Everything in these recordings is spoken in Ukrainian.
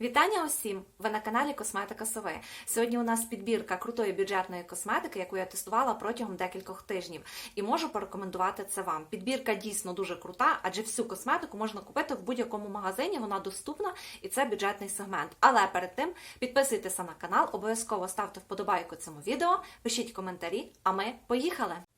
Вітання усім! Ви на каналі Косметика Сови. Сьогодні у нас підбірка крутої бюджетної косметики, яку я тестувала протягом декількох тижнів, і можу порекомендувати це вам. Підбірка дійсно дуже крута, адже всю косметику можна купити в будь-якому магазині. Вона доступна і це бюджетний сегмент. Але перед тим підписуйтеся на канал, обов'язково ставте вподобайку цьому відео, пишіть коментарі. А ми поїхали!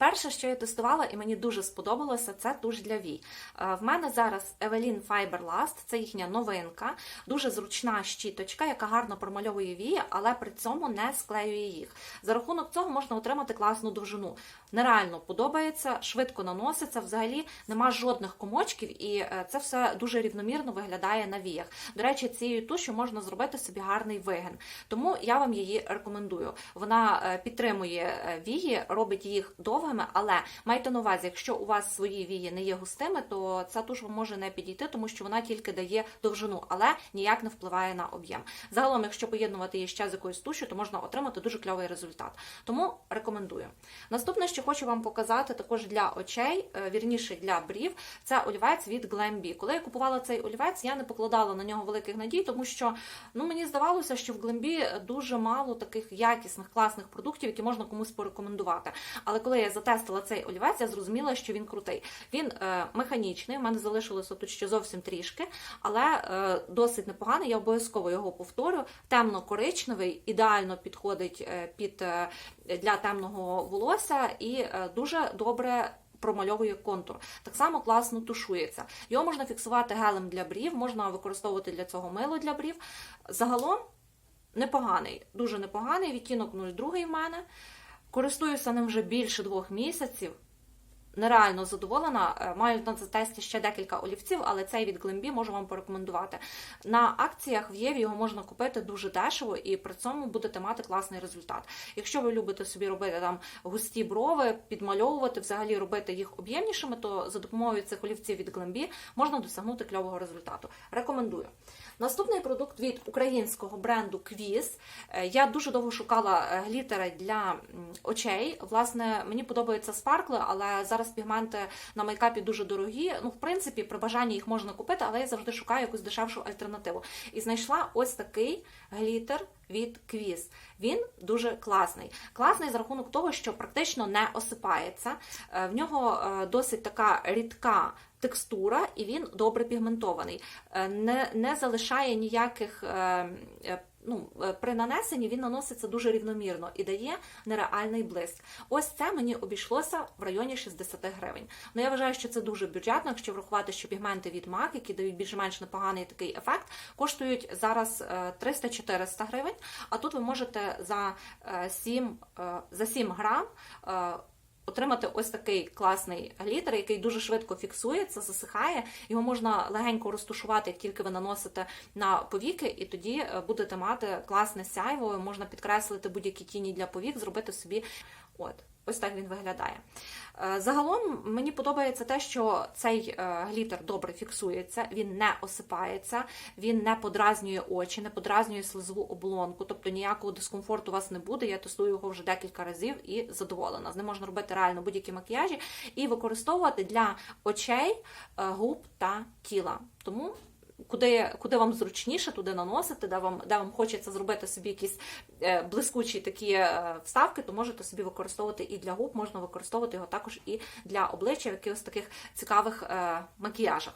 Перше, що я тестувала, і мені дуже сподобалося, це туш для вій. Е, В мене зараз Evelyn Fiber Last, це їхня новинка, дуже зручна щіточка, яка гарно промальовує вії, але при цьому не склеює їх. За рахунок цього можна отримати класну довжину. Нереально подобається, швидко наноситься, взагалі нема жодних комочків, і е, це все дуже рівномірно виглядає на віях. До речі, цією тушю можна зробити собі гарний вигин. Тому я вам її рекомендую. Вона е, підтримує вії, робить їх довгими, але майте на увазі, якщо у вас свої вії не є густими, то ця туш може не підійти, тому що вона тільки дає довжину, але ніяк не впливає на об'єм. Загалом, якщо поєднувати її ще з якоюсь тушю, то можна отримати дуже кльовий результат. Тому рекомендую. Наступне, що хочу вам показати, також для очей, е, вірніше для брів, це олівець від Glambi. Коли я купувала цей олівець, я не покладала на нього великих надій, тому що ну мені здавалося, що в Glambi дуже мало таких якісних класних продуктів, які можна комусь порекомендувати. Але коли я затестила цей олівець, я зрозуміла, що він крутий. Він е, механічний, у мене залишилося тут ще зовсім трішки, але е, досить непоганий. Я обов'язково його повторю. Темно-коричневий, ідеально підходить е, під е, для темного волосся і е, дуже добре. Промальовує контур. Так само класно тушується. Його можна фіксувати гелем для брів, можна використовувати для цього мило для брів. Загалом непоганий, дуже непоганий. Відтінок 02 в мене. Користуюся ним вже більше двох місяців. Нереально задоволена. Е, Маю на тесті ще декілька олівців, але цей від Glambi можу вам порекомендувати. На акціях в Єві його можна купити дуже дешево і при цьому будете мати класний результат. Якщо ви любите собі робити там густі брови, підмальовувати, взагалі робити їх об'ємнішими, то за допомогою цих олівців від Glambi можна досягнути кльового результату. Рекомендую. Наступний продукт від українського бренду Quiz. Е, Я дуже довго шукала е, глітери для очей. Власне, мені подобаються спаркли, але зараз пігменти на мейкапі дуже дорогі. Ну, в принципі, при бажанні їх можна купити, але я завжди шукаю якусь дешевшу альтернативу. І знайшла ось такий глітер від Quiz. Він дуже класний. Класний за рахунок того, що практично не осипається. Е, В нього досить така рідка текстура, і він добре пігментований. Е, Не, не залишає ніяких. е, е, Ну, при нанесенні він наноситься дуже рівномірно і дає нереальний блиск. Ось це мені обійшлося в районі 60 гривень. Ну я вважаю, що це дуже бюджетно, якщо врахувати, що пігменти від MAC, які дають більш-менш непоганий такий ефект, коштують зараз е, 300-400 гривень. А тут ви можете за е, 7, е, за 7 грам. Отримати ось такий класний глітер, який дуже швидко фіксується, засихає. Його можна легенько розтушувати, як тільки ви наносите на повіки, і тоді е, будете мати класне сяйво. Можна підкреслити будь-які тіні для повік, зробити собі. От, ось так він виглядає. Е, Загалом мені подобається те, що цей е, глітер добре фіксується, він не осипається, він не подразнює очі, не подразнює слизову оболонку, тобто ніякого дискомфорту у вас не буде. Я тестую його вже декілька разів і задоволена. З ним можна робити реально будь-які макіяжі і використовувати для очей, е, губ та тіла. Тому Куди, куди вам зручніше, туди наносити, де вам, де вам хочеться зробити собі якісь е, блискучі такі е, вставки, то можете собі використовувати і для губ, можна використовувати його також і для обличчя в якихось таких цікавих е, макіяжах.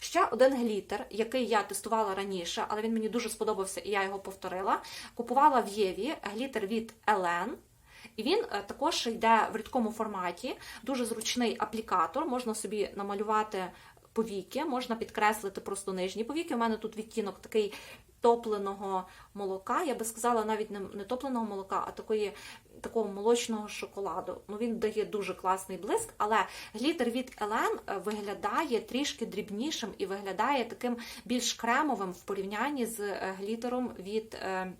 Ще один глітер, який я тестувала раніше, але він мені дуже сподобався і я його повторила. Купувала в Єві глітер від Елен. І він також йде в рідкому форматі, дуже зручний аплікатор, можна собі намалювати повіки, можна підкреслити просто нижні повіки. У мене тут відтінок такий топленого молока. Я би сказала, навіть не, топленого молока, а такої. Такого молочного шоколаду. Ну він дає дуже класний блиск, але глітер від Елен е, виглядає трішки дрібнішим і виглядає таким більш кремовим в порівнянні з е, глітером від е,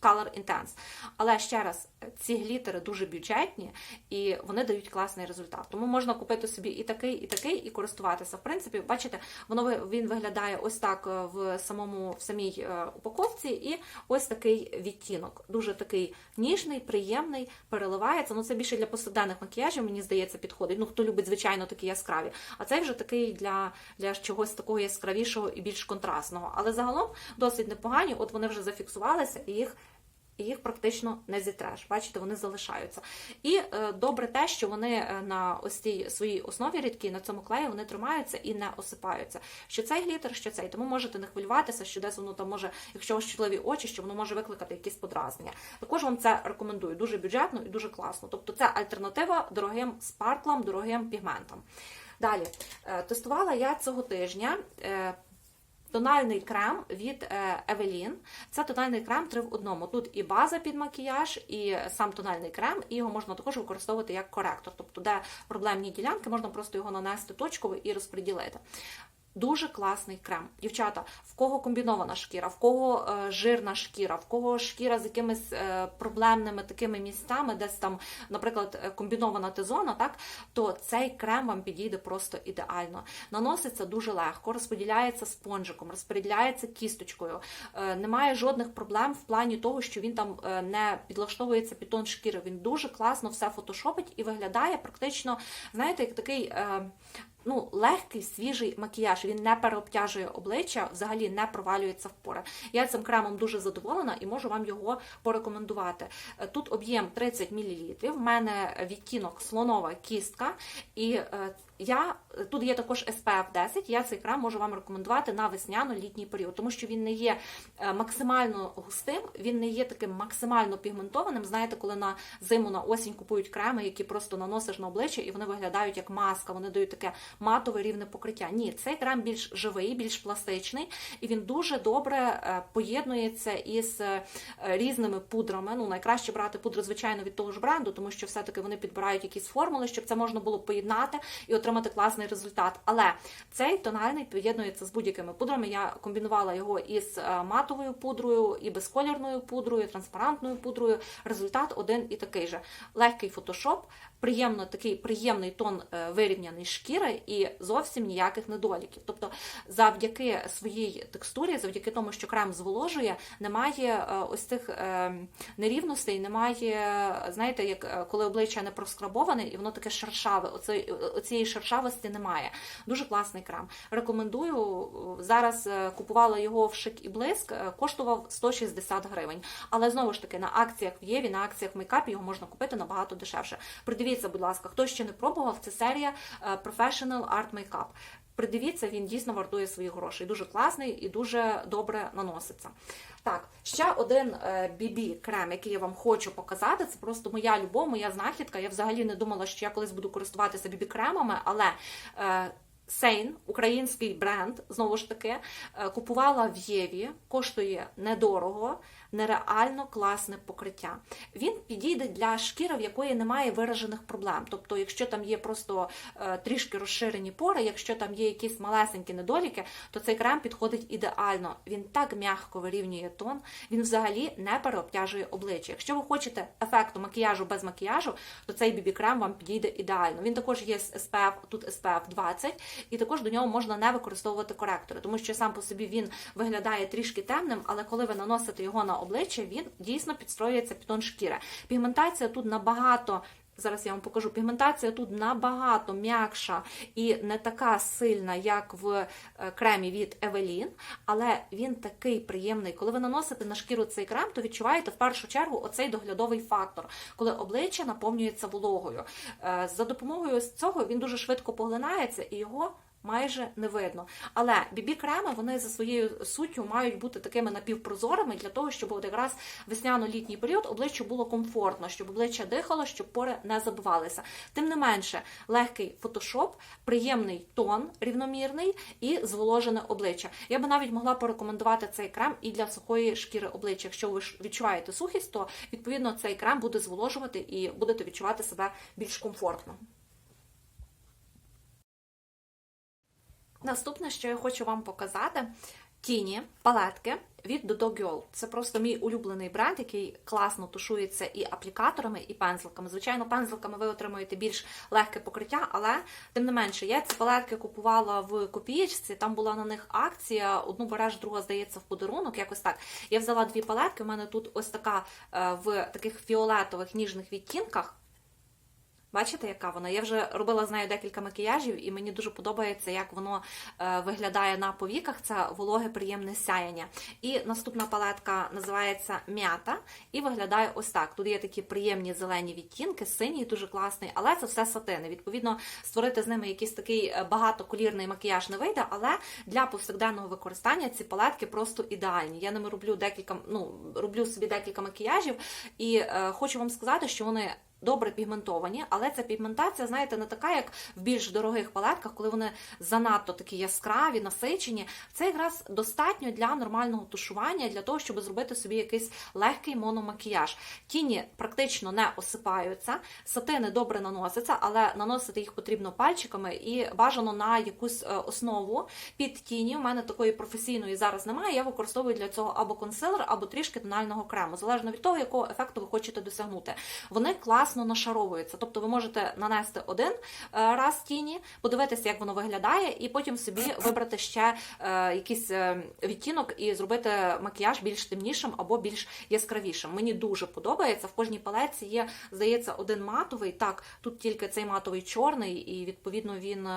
Color Intense. Але ще раз, ці глітери дуже бюджетні і вони дають класний результат. Тому можна купити собі і такий, і такий, і користуватися. В принципі, бачите, воно він виглядає ось так е, в самому в самій е, упаковці, і ось такий відтінок. Дуже такий ніжний, приємний, переливається. Ну це більше для повсякденних макіяжів, мені здається, підходить. Ну хто любить, звичайно, такі яскраві. А цей вже такий для, для чогось такого яскравішого і більш контрастного. Але загалом досить непогані. От вони вже зафіксувалися і їх. І їх практично не зітреш. Бачите, вони залишаються. І е, добре те, що вони е, на ось цій своїй основі рідкі, на цьому клеї вони тримаються і не осипаються. Що цей глітер, що цей. Тому можете не хвилюватися, що десь воно там може, якщо у вас чутливі очі, що воно може викликати якісь подразнення. Також вам це рекомендую. Дуже бюджетно і дуже класно. Тобто це альтернатива дорогим спарклам, дорогим пігментам. Далі е, тестувала я цього тижня. Тональний крем від Евелін. Це тональний крем 3 в одному. Тут і база під макіяж, і сам тональний крем, і його можна також використовувати як коректор. Тобто, де проблемні ділянки, можна просто його нанести точково і розподілити. Дуже класний крем. Дівчата, в кого комбінована шкіра, в кого е, жирна шкіра, в кого шкіра з якимись е, проблемними такими місцями, десь там, наприклад, е, комбінована тезона, так, то цей крем вам підійде просто ідеально. Наноситься дуже легко, розподіляється спонжиком, розподіляється кісточкою. Немає жодних проблем в плані того, що він там не підлаштовується під тон шкіри. Він дуже класно все фотошопить і виглядає практично, знаєте, як такий. Е, ну, легкий, свіжий макіяж. Він не переобтяжує обличчя, взагалі не провалюється в пори. Я цим кремом дуже задоволена і можу вам його порекомендувати. Е, Тут об'єм 30 мл, в мене відтінок слонова кістка, і е, я тут є також SPF 10, Я цей крем можу вам рекомендувати на весняно-літній період, тому що він не є е, максимально густим, він не є таким максимально пігментованим. Знаєте, коли на зиму на осінь купують креми, які просто наносиш на обличчя, і вони виглядають як маска, вони дають таке матове рівне покриття. Ні, цей крем більш живий, більш пластичний, і він дуже добре е, поєднується із е, різними пудрами. Ну, найкраще брати пудри, звичайно, від того ж бренду, тому що все-таки вони підбирають якісь формули, щоб це можна було поєднати і отримати класний результат. Але цей тональний поєднується з будь-якими пудрами. Я комбінувала його із е, матовою пудрою, і безколірною пудрою, транспарантною пудрою. Результат один і такий же. Легкий фотошоп, приємно такий приємний тон е, вирівняний шкіри і зовсім ніяких недоліків. Тобто, завдяки своїй текстурі, завдяки тому, що крем зволожує, немає е, ось цих е, нерівностей, немає, знаєте, як коли обличчя не проскрабоване, і воно таке шершаве. Оце, оцієї шершавості немає. Дуже класний крем. Рекомендую. Зараз купувала його в шик і блиск, коштував 160 гривень. Але знову ж таки на акціях в Єві, на акціях в мейкапі його можна купити набагато дешевше. Придивіться, будь ласка, хто ще не пробував, це серія е, Professional Art Makeup. Придивіться, він дійсно вартує своїх грошей. Дуже класний і дуже добре наноситься. Так, ще один BB крем, який я вам хочу показати. Це просто моя любов, моя знахідка. Я взагалі не думала, що я колись буду користуватися BB кремами, але. е, Сейн, український бренд, знову ж таки, е, купувала в Єві, коштує недорого, нереально класне покриття. Він підійде для шкіри, в якої немає виражених проблем. Тобто, якщо там є просто е, трішки розширені пори, якщо там є якісь малесенькі недоліки, то цей крем підходить ідеально. Він так м'яко вирівнює тон, він взагалі не переобтяжує обличчя. Якщо ви хочете ефекту макіяжу без макіяжу, то цей BB крем вам підійде ідеально. Він також є з SPF, тут SPF 20, і також до нього можна не використовувати коректори, тому що сам по собі він виглядає трішки темним, але коли ви наносите його на обличчя, він дійсно підстроюється під тон шкіри. Пігментація тут набагато. Зараз я вам покажу. Пігментація тут набагато м'якша і не така сильна, як в е, кремі від Evelyn, але він такий приємний. Коли ви наносите на шкіру цей крем, то відчуваєте в першу чергу оцей доглядовий фактор, коли обличчя наповнюється вологою. Е, За допомогою цього він дуже швидко поглинається і його майже не видно. Але бібі-креми вони за своєю суттю мають бути такими напівпрозорими для того, щоб от якраз весняно-літній період обличчю було комфортно, щоб обличчя дихало, щоб пори не забивалися. Тим не менше, легкий фотошоп, приємний тон рівномірний і зволожене обличчя. Я би навіть могла порекомендувати цей крем і для сухої шкіри обличчя. Якщо ви відчуваєте сухість, то відповідно цей крем буде зволожувати і будете відчувати себе більш комфортно. Наступне, що я хочу вам показати, Тіні, палетки від Dodo Girl. Це просто мій улюблений бренд, який класно тушується і аплікаторами, і пензликами. Звичайно, пензликами ви отримуєте більш легке покриття, але тим не менше, я ці палетки купувала в копієчці. Там була на них акція. Одну береш, друга здається в подарунок. Якось так. Я взяла дві палетки. У мене тут ось така е, в таких фіолетових ніжних відтінках. Бачите, яка вона? Я вже робила з нею декілька макіяжів, і мені дуже подобається, як воно е, виглядає на повіках. Це вологе, приємне сяяння. І наступна палетка називається м'ята і виглядає ось так. Тут є такі приємні зелені відтінки, синій, дуже класний, але це все сатини. Відповідно, створити з ними якийсь такий е, багатоколірний макіяж не вийде, але для повсякденного використання ці палетки просто ідеальні. Я ними роблю декілька, ну роблю собі декілька макіяжів, і е, хочу вам сказати, що вони добре пігментовані, але ця пігментація, знаєте, не така, як в більш дорогих палетках, коли вони занадто такі яскраві, насичені. Це якраз достатньо для нормального тушування, для того, щоб зробити собі якийсь легкий мономакіяж. Тіні практично не осипаються, сатини добре наносяться, але наносити їх потрібно пальчиками і бажано на якусь е, основу під тіні. У мене такої професійної зараз немає. Я використовую для цього або консилер, або трішки тонального крему, залежно від того, якого ефекту ви хочете досягнути. Вони класно нашаровуються. Тобто ви можете нанести один е, раз тіні, подивитися, як воно виглядає, і потім собі вибрати ще е, якийсь е, відтінок і зробити макіяж більш темнішим або більш яскравішим. Мені дуже подобається. В кожній палеці є, здається, один матовий. Так, тут тільки цей матовий чорний, і відповідно він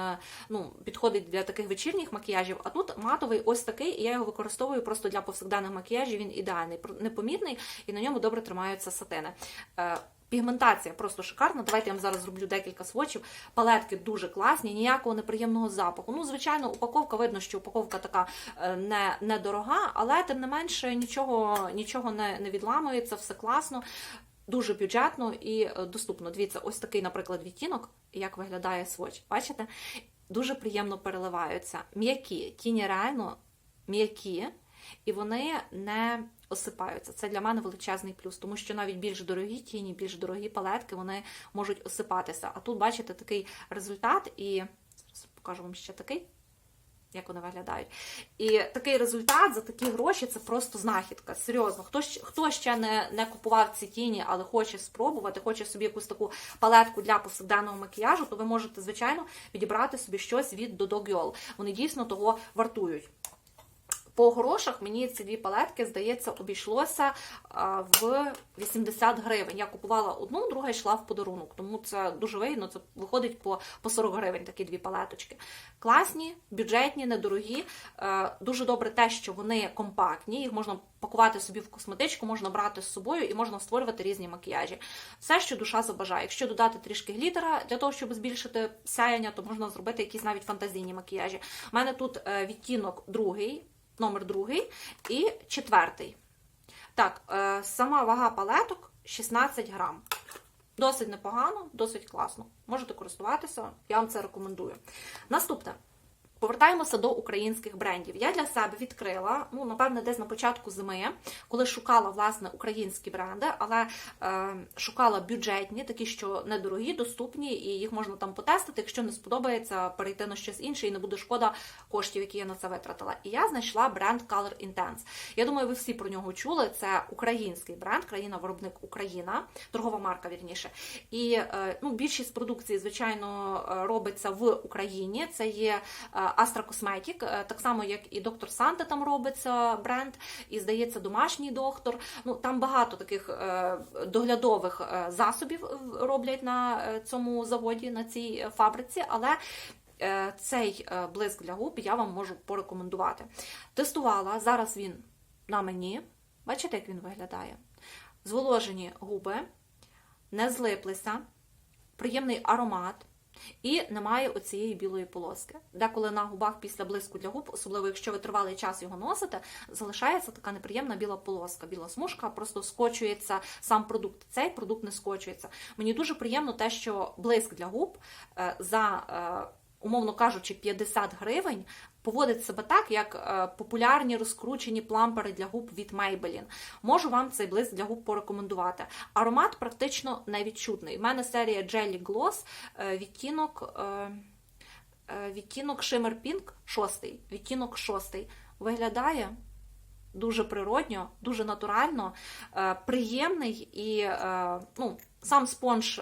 ну, підходить для таких вечірніх макіяжів. А тут матовий ось такий, і я його використовую просто для повсякденних макіяжів. Він ідеальний, непомітний, і на ньому добре тримаються сатини. Пігментація просто шикарна. Давайте я вам зараз зроблю декілька свочів. Палетки дуже класні, ніякого неприємного запаху. Ну, звичайно, упаковка видно, що упаковка така е, не, недорога, але тим не менше нічого нічого не, не відламується, все класно. Дуже бюджетно і е, доступно. Дивіться, ось такий, наприклад, відтінок, як виглядає своч. Бачите? Дуже приємно переливаються. М'які, тіні реально м'які, і вони не осипаються. Це для мене величезний плюс, тому що навіть більш дорогі тіні, більш дорогі палетки вони можуть осипатися. А тут, бачите, такий результат, і покажу вам ще такий. Як вони виглядають. І такий результат за такі гроші це просто знахідка. Серйозно, хто хто ще не не купував ці тіні, але хоче спробувати, хоче собі якусь таку палетку для повсякденного макіяжу, то ви можете, звичайно, відібрати собі щось від Dodo Girl. Вони дійсно того вартують. По грошах мені ці дві палетки, здається, обійшлося в 80 гривень. Я купувала одну, друга йшла в подарунок, тому це дуже вигідно, це виходить по по 40 гривень такі дві палеточки. Класні, бюджетні, недорогі. Е, дуже добре те, що вони компактні, їх можна пакувати собі в косметичку, можна брати з собою і можна створювати різні макіяжі. Все, що душа забажає. Якщо додати трішки глітера для того, щоб збільшити сяяння, то можна зробити якісь навіть фантазійні макіяжі. У мене тут е, відтінок другий номер другий і четвертий. Так, е, сама вага палеток 16 грам. Досить непогано, досить класно. Можете користуватися, я вам це рекомендую. Наступне. Повертаємося до українських брендів. Я для себе відкрила, ну, напевне, десь на початку зими, коли шукала власне українські бренди, але е, шукала бюджетні, такі, що недорогі, доступні, і їх можна там потестити. Якщо не сподобається, перейти на щось інше і не буде шкода коштів, які я на це витратила. І я знайшла бренд Color Intense. Я думаю, ви всі про нього чули. Це український бренд, країна-виробник Україна, торгова марка вірніше. І е, ну, більшість продукції, звичайно, робиться в Україні. Це є. Е, Astra Cosmetic, так само, як і доктор Санте там робиться бренд, і здається, домашній доктор. Ну там багато таких е, доглядових е, засобів роблять на е, цьому заводі, на цій фабриці, але. Цей блиск для губ я вам можу порекомендувати. Тестувала, зараз він на мені. Бачите, як він виглядає? Зволожені губи, не злиплися, приємний аромат. І немає оцієї білої полоски. Деколи на губах після блиску для губ, особливо якщо ви тривалий час його носите, залишається така неприємна біла полоска. Біла смужка просто скочується сам продукт. Цей продукт не скочується. Мені дуже приємно те, що блиск для губ е, за. Е, умовно кажучи, 50 гривень поводить себе так, як е, популярні розкручені плампери для губ від Maybelline. Можу вам цей блиск для губ порекомендувати. Аромат практично невідчутний. У мене серія Jelly Gloss, е, відтінок. Е, відтінок Shimmer Pink 6, відтінок 6. виглядає дуже природньо, дуже натурально, приємний і ну, сам спонж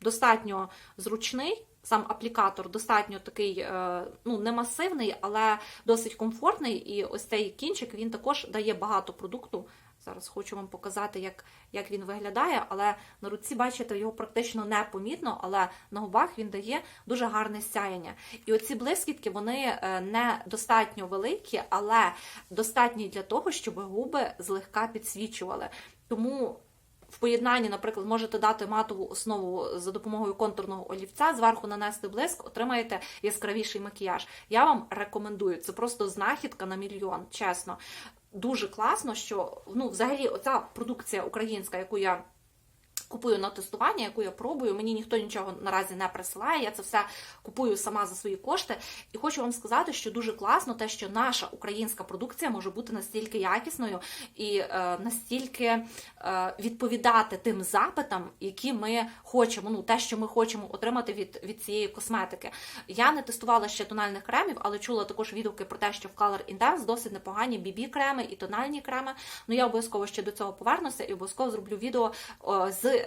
достатньо зручний. Сам аплікатор достатньо такий, е, ну не масивний, але досить комфортний. І ось цей кінчик він також дає багато продукту. Зараз хочу вам показати, як, як він виглядає, але на руці, бачите, його практично не помітно, але на губах він дає дуже гарне сяєння. І оці блискітки вони е, не достатньо великі, але достатні для того, щоб губи злегка підсвічували. Тому в поєднанні, наприклад, можете дати матову основу за допомогою контурного олівця, зверху нанести блиск, отримаєте яскравіший макіяж. Я вам рекомендую. Це просто знахідка на мільйон, чесно. Дуже класно, що ну, взагалі, оця продукція українська, яку я купую на тестування, яку я пробую, мені ніхто нічого наразі не присилає. Я це все купую сама за свої кошти. І хочу вам сказати, що дуже класно те, що наша українська продукція може бути настільки якісною і е, настільки е, відповідати тим запитам, які ми хочемо. Ну, те, що ми хочемо отримати від, від цієї косметики. Я не тестувала ще тональних кремів, але чула також відгуки про те, що в Color Intense досить непогані бібі креми і тональні креми. Ну я обов'язково ще до цього повернуся і обов'язково зроблю відео з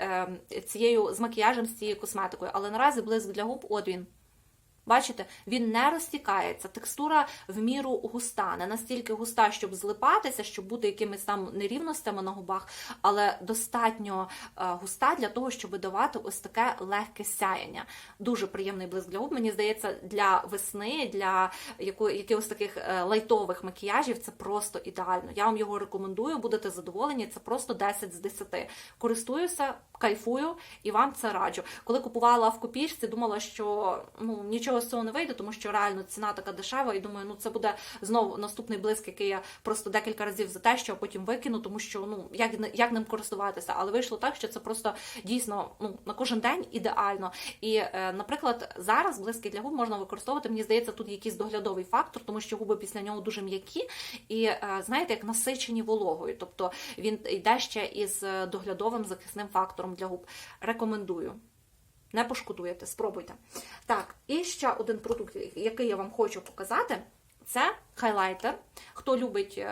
цією з макіяжем, з цією косметикою. Але наразі блиск для губ, от він. Бачите, він не розтікається, текстура в міру густа, не настільки густа, щоб злипатися, щоб бути якимись там нерівностями на губах, але достатньо е, густа для того, щоб давати ось таке легке сяєння. Дуже приємний блиск для губ. Мені здається, для весни, для якихось таких е, лайтових макіяжів це просто ідеально. Я вам його рекомендую, будете задоволені. Це просто 10 з 10. Користуюся, кайфую і вам це раджу. Коли купувала в копійці, думала, що ну нічого з цього не вийде, тому що реально ціна така дешева, і думаю, ну це буде знову наступний блиск, який я просто декілька разів затещу, а потім викину, тому що ну як, як ним користуватися. Але вийшло так, що це просто дійсно ну на кожен день ідеально. І, е, наприклад, зараз блиски для губ можна використовувати. Мені здається, тут якийсь доглядовий фактор, тому що губи після нього дуже м'які і е, знаєте, як насичені вологою. Тобто він йде ще із е, доглядовим захисним фактором для губ. Рекомендую. Не пошкодуєте, спробуйте. Так, і ще один продукт, який я вам хочу показати, це хайлайтер. Хто любить е,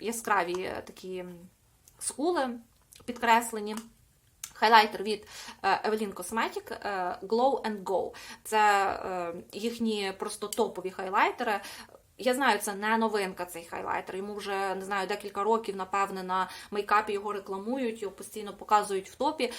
яскраві такі скули підкреслені. Хайлайтер від е, Evelyn Cosmetic е, Glow and Go. Це їхні просто топові хайлайтери. Я знаю, це не новинка цей хайлайтер. Йому вже не знаю декілька років, напевне, на мейкапі його рекламують, його постійно показують в топі.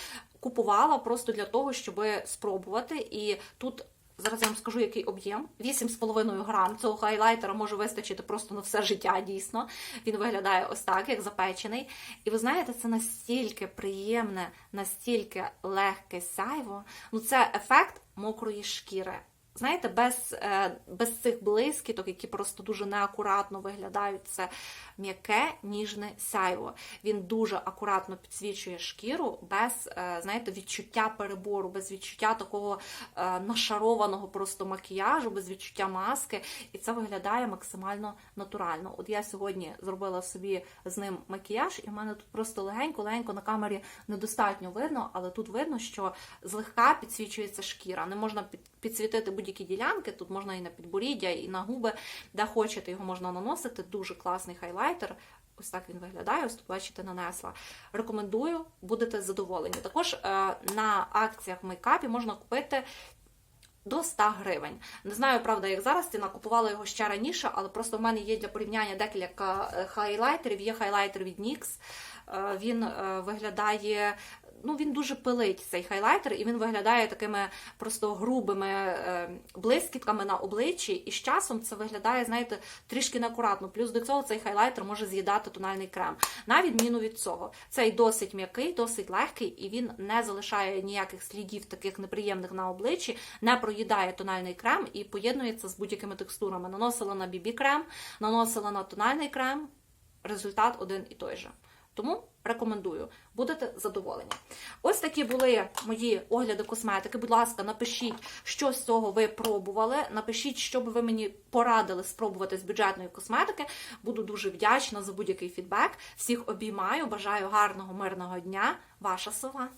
Купувала просто для того, щоб спробувати. І тут зараз я вам скажу, який об'єм. 8,5 грам цього хайлайтера може вистачити просто на все життя, дійсно. Він виглядає ось так, як запечений. І ви знаєте, це настільки приємне, настільки легке сяйво. Ну, це ефект мокрої шкіри. Знаєте, без, е, без цих блискіток, які просто дуже неакуратно виглядають, це м'яке ніжне сяйво. Він дуже акуратно підсвічує шкіру, без е, знаєте, відчуття перебору, без відчуття такого е, нашарованого просто макіяжу, без відчуття маски. І це виглядає максимально натурально. От я сьогодні зробила собі з ним макіяж, і в мене тут просто легенько-легенько на камері недостатньо видно, але тут видно, що злегка підсвічується шкіра. Не можна під- підсвітити будь-які ділянки. Тут можна і на підборіддя, і на губи, де хочете, його можна наносити. Дуже класний хайлайтер. Ось так він виглядає, ось тут бачите, нанесла. Рекомендую, будете задоволені. Також е, на акціях в мейкапі можна купити до 100 гривень. Не знаю, правда, як зараз ціна купувала його ще раніше, але просто в мене є для порівняння декілька е, хайлайтерів. Є хайлайтер від NYX. Е, Він виглядає. Ну, він дуже пилить цей хайлайтер, і він виглядає такими просто грубими е, блискітками на обличчі. І з часом це виглядає, знаєте, трішки неакуратно. Плюс до цього цей хайлайтер може з'їдати тональний крем. На відміну від цього, цей досить м'який, досить легкий, і він не залишає ніяких слідів таких неприємних на обличчі, не проїдає тональний крем і поєднується з будь-якими текстурами. Наносила на бібі крем, наносила на тональний крем. Результат один і той же. Тому рекомендую, будете задоволені. Ось такі були мої огляди косметики. Будь ласка, напишіть, що з цього ви пробували. Напишіть, що би ви мені порадили спробувати з бюджетної косметики. Буду дуже вдячна за будь-який фідбек. Всіх обіймаю. Бажаю гарного мирного дня. Ваша сова.